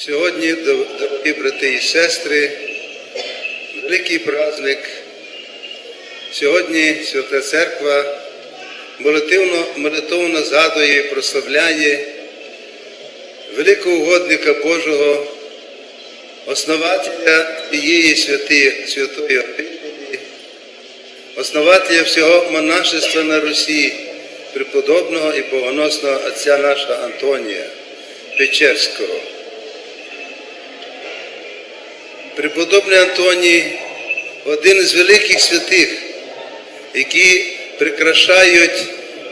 Сьогодні, дорогі брати і сестри, великий праздник. Сьогодні Свята Церква молитовно, молитовно згадує і прославляє великого угодника Божого, основателя тієї святої, святої обителі, основателя всього монашества на Русі, преподобного і богоносного отця нашого Антонія Печерського. Преподобний Антоній один із великих святих, які прикрашають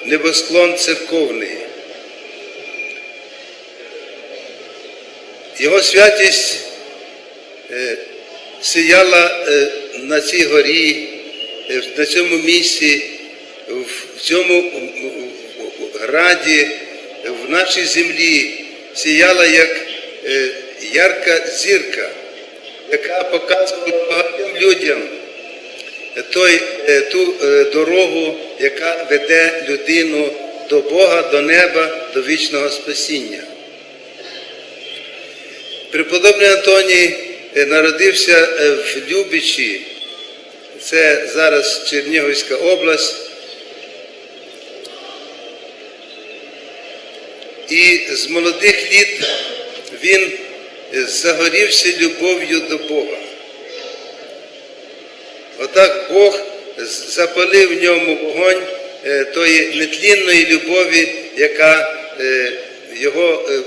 небосклон церковний. Його святість е, сіяла е, на цій горі, е, на цьому місці, в цьому граді, в нашій землі, сіяла як ярка зірка яка показувала багатьом людям той, е, ту е, дорогу, яка веде людину до Бога, до неба, до вічного спасіння. Преподобний Антоній е, народився е, в Любичі, це зараз Чернігівська область. І з молодих літ він загорівся любов'ю до Бога. Отак Бог запалив в ньому вогонь е, тої нетлінної любові, яка е, його е,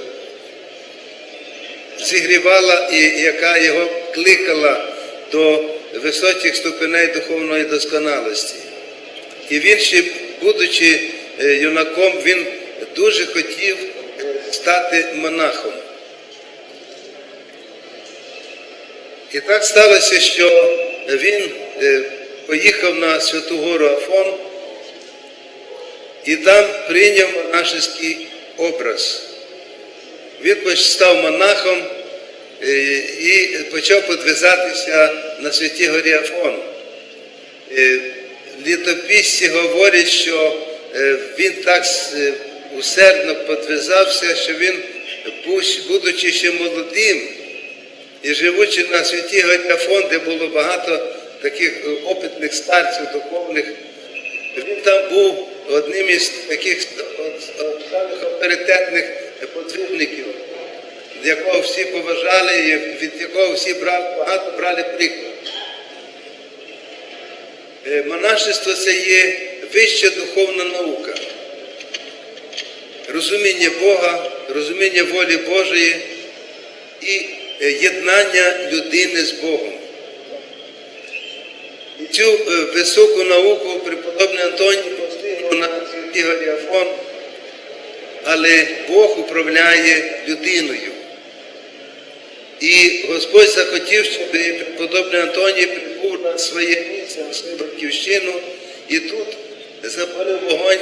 зігрівала і яка його кликала до високих ступеней духовної досконалості. І він ще, будучи юнаком, він дуже хотів стати монахом. І так сталося, що він поїхав на Святу Гору Афон і там прийняв монашеський образ. Він став монахом і почав подвизатися на Святій Горі Афон. Літописці говорять, що він так усердно подвизався, що він, будучи ще молодим, і живучи на святій горі де було багато таких опитних старців духовних, він там був одним із таких самих авторитетних подвижників, якого всі поважали і від якого всі брали, багато брали приклад. Монашество це є вища духовна наука, розуміння Бога, розуміння волі Божої і єднання людини з Богом. І цю високу науку преподобний Антоній на святій горі Афон, але Бог управляє людиною. І Господь захотів, щоб преподобний Антоній прибув на своє місце, на свою батьківщину, і тут запалив вогонь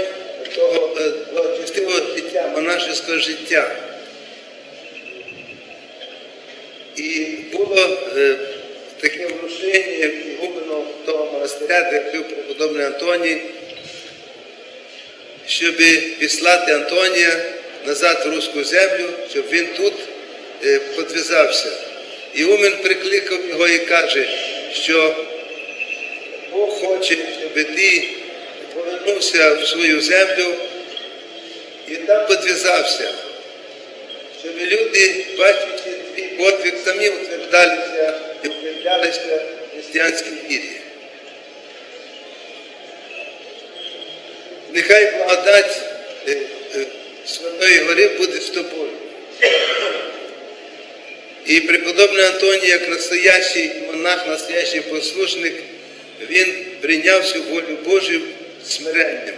того благочестивого життя, монашеського життя. І було е, таке врушення ігумено того монастиря, де жив преподобний Антоній, щоб післати Антонія назад в руську землю, щоб він тут е, подвізався. І Умен прикликав його і каже, що Бог хоче, щоб ти повернувся в свою землю і там подвізався, щоб люди, бачачи подвиг, самі утверждалися і укріплялися в християнській вірі. Нехай благодать е, е, Святої Гори буде з тобою. І преподобний Антоній, як настоящий монах, настоящий послушник, він прийняв всю волю Божу смиренням.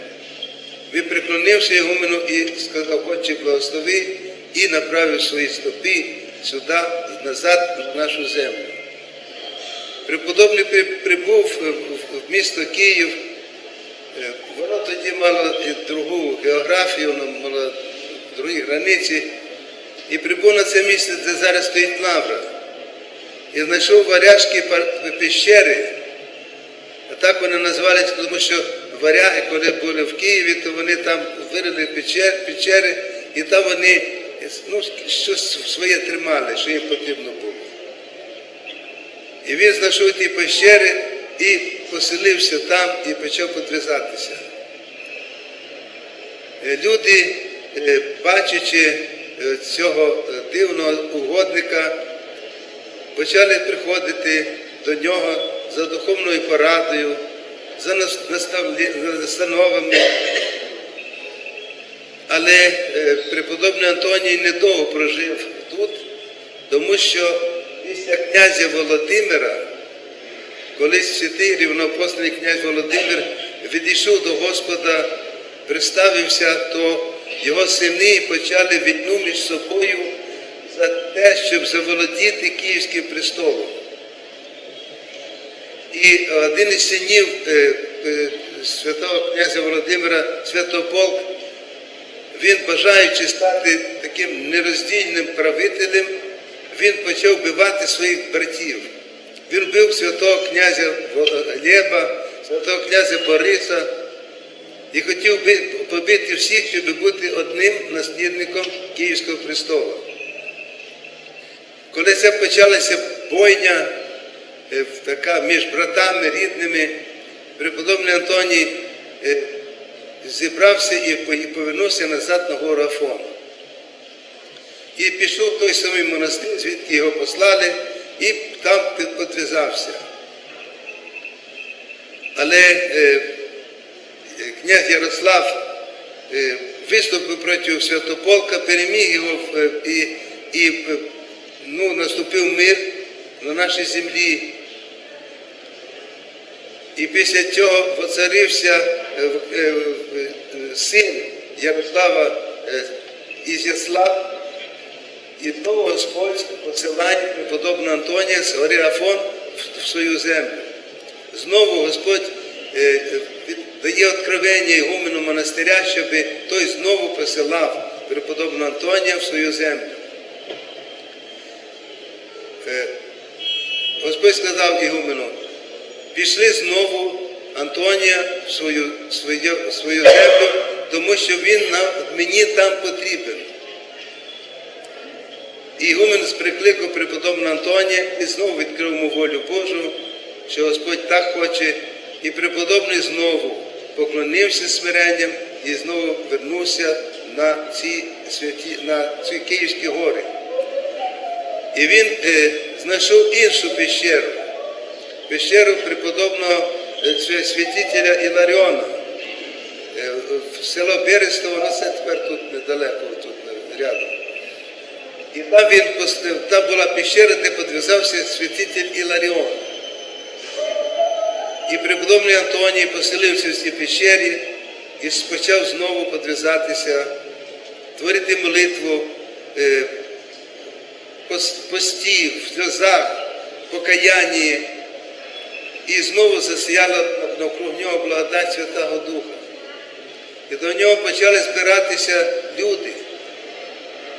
Він приклонився Ігумену і сказав, Отче, благослови, і направив свої стопи сюди, назад, на нашу землю. Преподобний прибув в місто Київ, воно тоді мало другу географію, воно мало другі границі, і прибув на це місце, де зараз стоїть лавра. І знайшов варяжські пещери, а так вони називалися, тому що варяги, коли були в Києві, то вони там вирили печери, і там вони ну, щось своє тримали, що їм потрібно було. І він знайшов ті пещери і поселився там і почав підв'язатися. Е, Люди, е, бачачи е, цього дивного угодника, почали приходити до нього за духовною порадою, за настановами. Але е, преподобний Антоній недовго прожив тут, тому що після князя Володимира, колись святий рівноапостольний князь Володимир відійшов до Господа, приставився, то його сини почали війну між собою за те, щоб заволодіти Київським престолом. І один із синів е, е, святого князя Володимира, Святополк, він, бажаючи стати таким нероздільним правителем, він почав вбивати своїх братів. Він вбив святого князя Глеба, святого князя Бориса і хотів би- побити всіх, щоб бути одним наслідником Київського престолу. Коли це почалася бойня е, така між братами рідними, преподобний Антоній е, зібрався і повернувся назад на гору Афон. І пішов той самий монастир, звідки його послали, і там під- підв'язався. Але е, князь Ярослав е, виступив проти Святополка, переміг його е, і, і е, ну, наступив мир на нашій землі. І після цього воцарився син Ярослава е, Ізяслав, і знову Господь посилає преподобного Антонія з гори Афон в- свою землю. Знову Господь е, е, дає откровення ігумену монастиря, щоб той знову посилав преподобного Антонія в свою землю. Е, Господь сказав Ігумену, пішли знову Антонія свою, свою, свою землю, тому що він нам, мені там потрібен. І Ігумен прикликав преподобного Антонія і знову відкрив йому волю Божу, що Господь так хоче, і преподобний знову поклонився смиренням і знову вернувся на ці святі, на ці Київські гори. І він е, знайшов іншу пещеру, пещеру преподобного святителя Іларіона. Е, село Берестово, воно це тепер тут недалеко, тут е, рядом. І там він там була пещера, де підв'язався святитель Іларіон. І преподобний Антоній поселився в цій пещері і почав знову підв'язатися, творити молитву, е, постів, в сльозах, покаянні. І знову засіяла навкруг нього благодать Святого Духа. І до нього почали збиратися люди,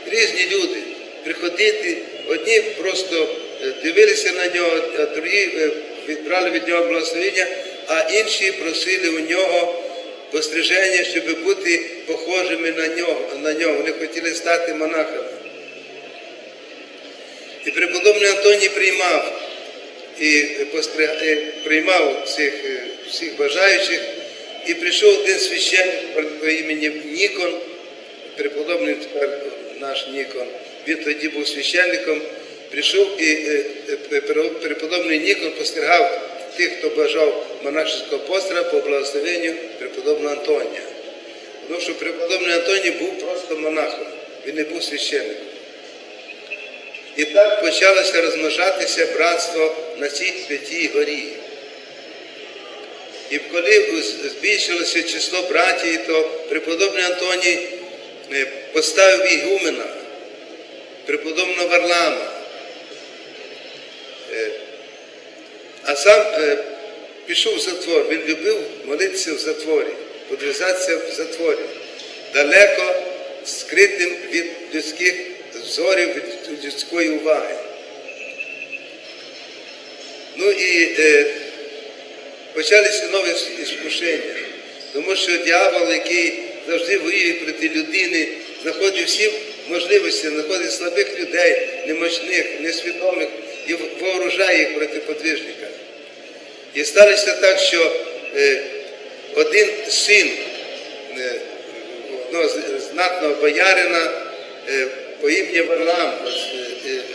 різні люди, приходити. Одні просто е, дивилися на нього, а другі е, відбрали від нього благословення, а інші просили у нього постриження, щоб бути похожими на нього. На нього. Вони хотіли стати монахами. І преподобний Антоній приймав і приймав цих е, всіх бажаючих, і прийшов один священник по імені Нікон, преподобний наш Нікон, він тоді був священником, прийшов і е, е, преподобний Нікон постерігав тих, хто бажав монашеського постера по благословенню преподобного Антонія. Тому що преподобний Антоній був просто монахом, він не був священником. І так почалося розмножатися братство на цій святій горі. І коли збільшилося число братів, то преподобний Антоній е, поставив ігумена, преподобного Варлама, Е, а сам е, пішов в затвор. Він любив молитися в затворі, подвизатися в затворі, далеко скритим від людських зорів, від людської уваги. Ну і е, почалися нові іскушення, тому що дьявол, який завжди воює проти людини, знаходив всі можливості, знаходить слабих людей, немощних, несвідомих і вооружає їх проти подвижника. І сталося так, що е, один син е, одного знатного боярина е, по ім'я Варлам,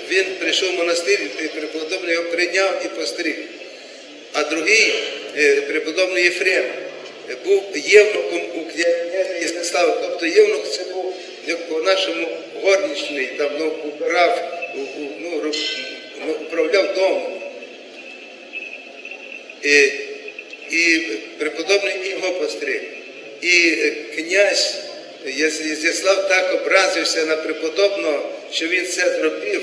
він прийшов в монастир, і преподобний його прийняв і постриг. А другий, е, преподобний Єфрем, е, був євнуком у Ізяслава. Тобто євнук це був як по-нашому горничний, там ну, убирав, ну, ну, управляв домом. І, і преподобний його постриг. І е, князь Яс- так образився на преподобного, що він це зробив,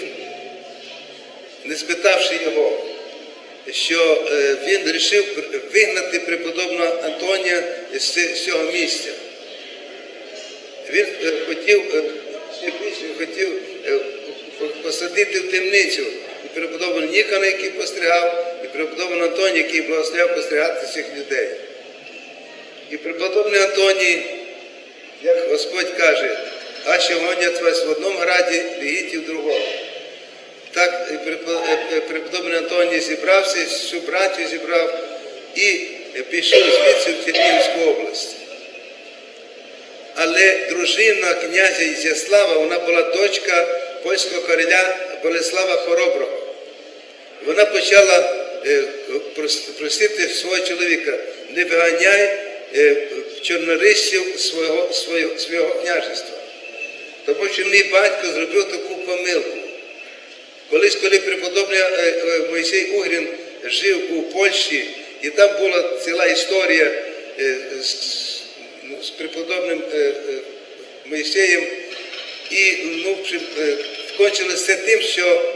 не спитавши його, що е, він вирішив вигнати преподобного Антонія з цього місця. Він е, хотів, е, хотів посадити в темницю і преподобного Нікона, який постригав, і преподобного Антонія, який благословляв постригати цих людей. І преподобний Антоній, як Господь каже, а що гонять вас в одному граді, бігіть і в другому. Так препо- е, е, преподобний Антоній зібрався, всю братію зібрав і е, пішов звідси в Чернігівську область. Але дружина князя Ізяслава, вона була дочка польського короля Болеслава Хороброго. Вона почала е, просити свого чоловіка, не виганяй е, чорнорисів свого, свого, свого княжества. Тому що мій батько зробив таку помилку. Колись, коли преподобний е, е, Мойсей Угрін жив у Польщі, і там була ціла історія е, з, преподобним Мойсеєм, і ну, е, тим, що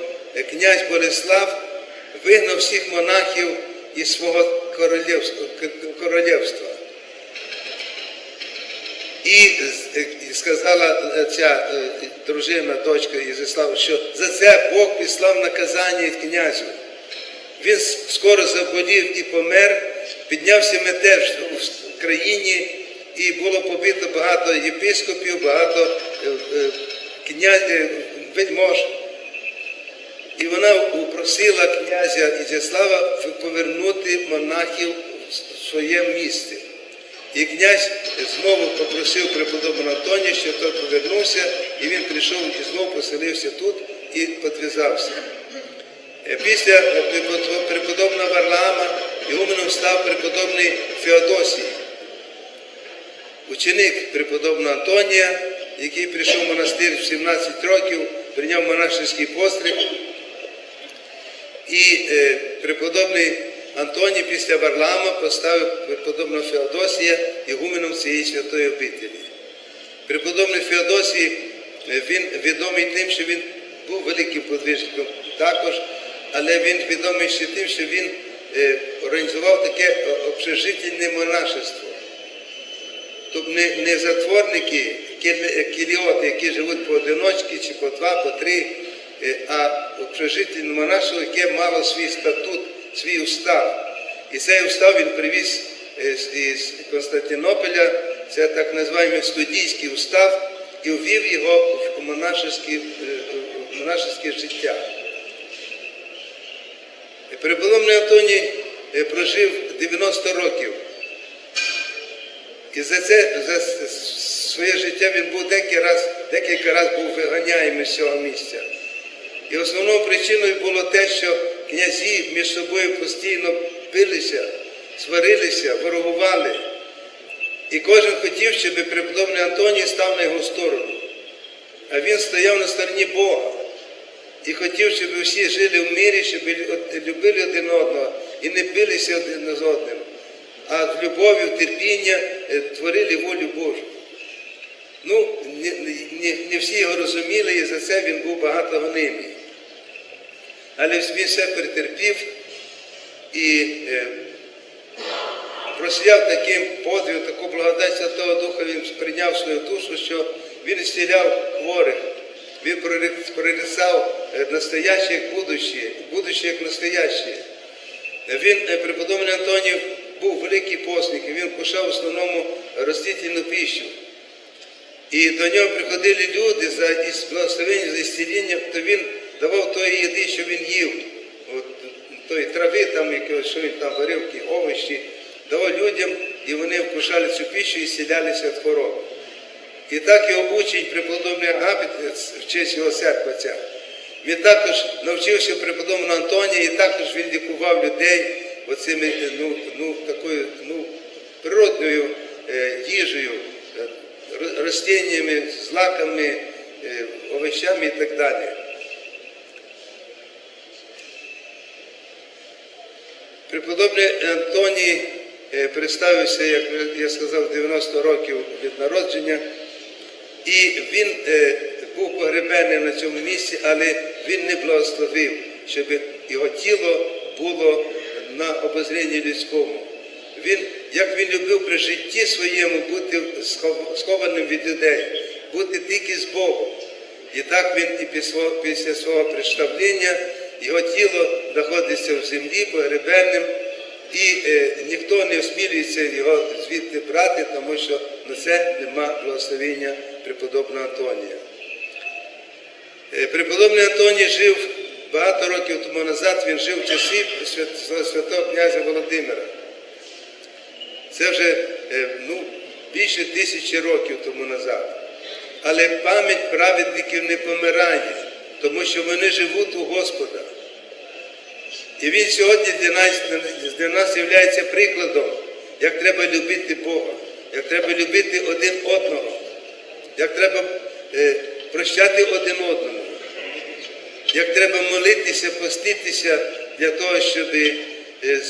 князь Болеслав вигнав всіх монахів із свого королівства. Е, і сказала ця е, дружина, дочка Ізяслава, що за це Бог післав наказання князю. Він скоро заболів і помер, піднявся метеж в країні, і було побито багато єпископів, багато е, князь, вельмож. І вона упросила князя Ізяслава повернути монахів в своє місце. І князь знову попросив преподобного Антонія, щоб той повернувся, і він прийшов і знову поселився тут і підв'язався. Е, Після препод- преподобного Варлаама ігуменом став преподобний Феодосій, ученик преподобного Антонія, який прийшов в монастир в 17 років, прийняв монашеський постриг. І е, преподобний Антоній після Варлаама поставив преподобного Феодосія ігуменом цієї святої обителі. Преподобний Феодосій, е, він відомий тим, що він був великим подвижником також, але він відомий ще тим, що він е, організував таке е, общежительне монашество. Тобто не, не затворники, кіліоти, які живуть поодиночки, чи по два, по три, а общежительне монашество, яке мало свій статут, свій устав. І цей устав він привіз е, з- Константинополя, це так називаємо студійський устав, і ввів його в монашеське, е, монашеське життя. І Преподобний Антоній е, прожив 90 років. І за це за своє життя він був декілька раз, декілька раз був виганяємий з цього місця. І основною причиною було те, що князі між собою постійно билися, сварилися, ворогували. І кожен хотів, щоб преподобний Антоній став на його сторону. А він стояв на стороні Бога і хотів, щоб всі жили в мирі, щоб любили один одного і не билися один з одним, а в любові, в терпіння е, творили волю Божу. Ну, не, не, не всі його розуміли, і за це він був багато гонимий. Але він все перетерпів і е, просіяв таким подвигом, таку благодать Святого Духа, він прийняв свою душу, що він зціляв хворих, він прорицав е, настояще як будуще, будуще як настояще. Він, е, преподобний Антонів, був великий постник, і він кушав в основному ростительну піщу. І до нього приходили люди за благословення, за ісціління, то він давав тої їди, що він їв. От, тої трави, там, що він там варив, ті овочі, давав людям, і вони вкушали цю піщу і зцілялися від хвороб. І так його учень, преподобний Агапіт, в честь його церква. Він також навчився преподобному Антонія, і також він лікував людей оцими ну, ну, такою ну, природною е, їжею, е, ро- рослиннями, злаками, е, овощами і так далі. Преподобний Антоній е, представився, як я сказав, 90 років від народження. І він е, був погребений на цьому місці, але він не благословив, щоб його тіло було на обозрінні людському. Він, як він любив при житті своєму бути схованим від людей, бути тільки з Богом. І так він і після, після свого представлення, його тіло знаходиться в землі погребенним, і е, ніхто не осмілюється його звідти брати, тому що на це нема благословення преподобного Антонія. Е, Преподобний Антоній жив багато років тому назад, він жив в часі свят- святого князя Володимира. Це вже е, ну, більше тисячі років тому назад. Але пам'ять праведників не помирає, тому що вони живуть у Господа. І він сьогодні для нас, для нас є прикладом, як треба любити Бога, як треба любити один одного, як треба е, прощати один одному, як треба молитися, поститися для того, щоб е,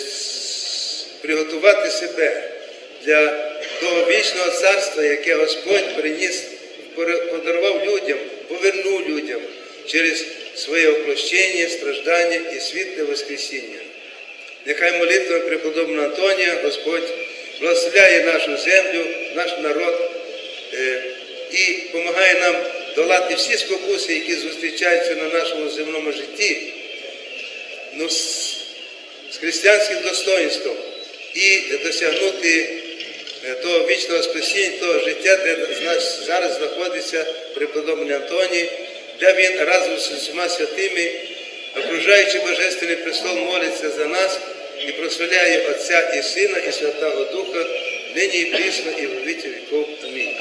приготувати себе для того вічного царства, яке Господь приніс, подарував людям, повернув людям через своє оплощення, страждання і світле Воскресіння. Нехай молитва преподобного Антонія, Господь благословляє нашу землю, наш народ е, і допомагає нам долати всі спокуси, які зустрічаються на нашому земному житті, ну, з, християнським достоинством і досягнути е, того вічного спасіння, того життя, де зараз знаходиться преподобний Антоній, де він разом з усіма святими, окружаючи Божественний престол, молиться за нас і прославляє Отця і Сина, і Святого Духа, нині і прісно, і в віки віков. Амінь.